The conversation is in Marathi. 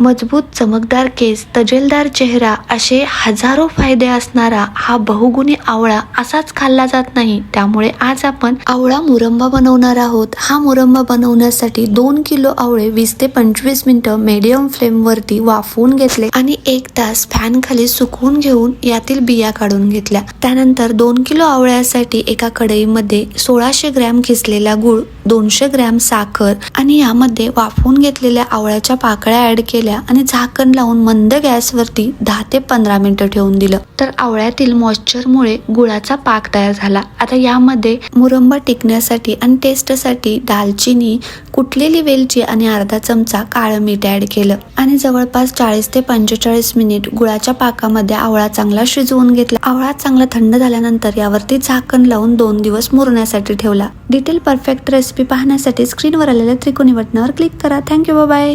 मजबूत चमकदार केस तजेलदार चेहरा असे हजारो फायदे असणारा हा बहुगुणी आवळा असाच खाल्ला जात नाही. त्यामुळे आज आपण आवळा मुरंबा बनवणार आहोत. हा मुरंबा बनवण्यासाठी दोन किलो आवळे वीस ते पंचवीस मिनिटं मीडियम फ्लेमवरती वाफवून घेतले आणि एक तास फॅन खाली सुकवून घेऊन यातील बिया काढून घेतल्या. त्यानंतर दोन किलो आवळ्यासाठी एका कढईमध्ये सोळाशे ग्रॅम खिसलेला गुळ दोनशे ग्रॅम साखर आणि यामध्ये वाफवून घेतलेल्या आवळ्याच्या पाकळ्या ऍड केल्या आणि झाकण लावून मंद गॅसवरती दहा ते पंधरा मिनिटं ठेवून दिलं. तर आवळ्यातील मॉइश्चरमुळे गुळाचा पाक तयार झाला. आता यामध्ये मुरंबा टिकण्यासाठी आणि टेस्टसाठी दालचिनी कुटलेली वेलची आणि अर्धा चमचा काळं मीठ ऍड केलं. आणि जवळपास चाळीस ते पंचेचाळीस मिनिट गुळाच्या पाकामध्ये आवळा चांगला शिजवून घेतला. आवळा चांगला थंड झाल्यानंतर यावरती झाकण लावून दोन दिवस मुरण्यासाठी ठेवला. डिटेल परफेक्ट रेसिपी पाहण्यासाठी स्क्रीनवर आलेल्या त्रिकोणी बटनावर क्लिक करा. Thank you bye